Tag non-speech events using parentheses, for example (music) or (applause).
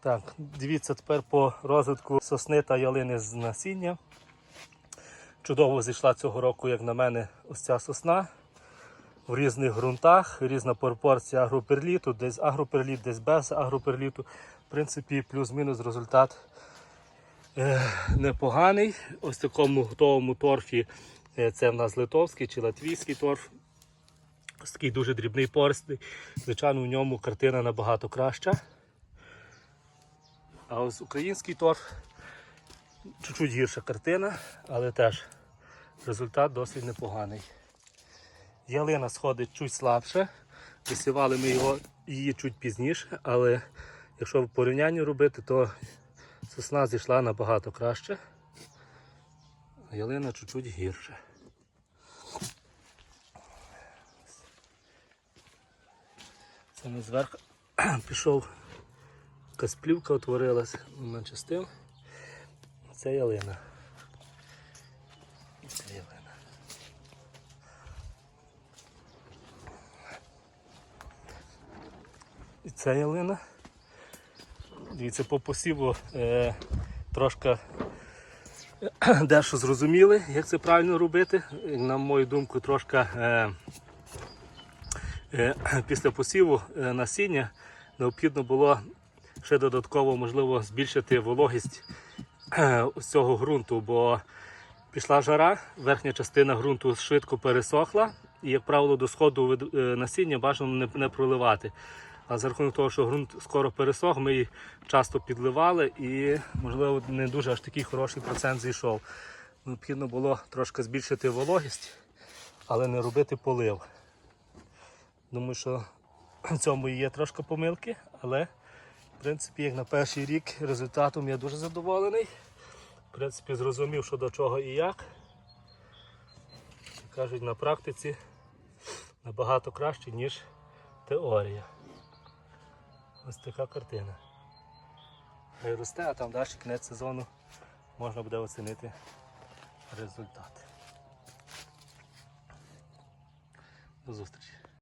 Так, дивіться тепер по розвитку сосни та ялини з насіння. Чудово зійшла цього року, як на мене, ось ця сосна. В різних ґрунтах, різна пропорція агроперліту, десь агроперліт, десь без агроперліту. В принципі, плюс-мінус результат е, непоганий. Ось в такому готовому торфі е, це в нас литовський чи латвійський торф. Ось такий дуже дрібний порстний. Звичайно, в ньому картина набагато краща. А ось український торф чуть-чуть гірша картина, але теж результат досить непоганий. Ялина сходить чуть слабше. Висівали ми його, її чуть пізніше, але якщо в порівнянні робити, то сосна зійшла набагато краще, а ялина чуть-чуть гірше. Це ми зверху (clears throat) пішов, якась плівка утворилась, начастив. Це ялина. Це ялина. І це ялина. Дивіться, по посіву е, трошки е, (clears throat) дещо зрозуміли, як це правильно робити. На мою думку, трошки е, е, (clears throat) після посіву е, насіння необхідно було ще додатково можливо збільшити вологість е, цього ґрунту, бо пішла жара, верхня частина ґрунту швидко пересохла, і, як правило, до сходу е, насіння бажано не проливати. А за рахунок того, що ґрунт скоро пересох, ми її часто підливали і, можливо, не дуже аж такий хороший процент зійшов. Необхідно було трошки збільшити вологість, але не робити полив. Думаю, що в цьому і є трошки помилки, але в принципі, як на перший рік результатом я дуже задоволений. В принципі, зрозумів, що до чого і як. Кажуть, на практиці набагато краще, ніж теорія. Ось така картина. Хай росте, а там далі кінець сезону можна буде оцінити результат. До зустрічі.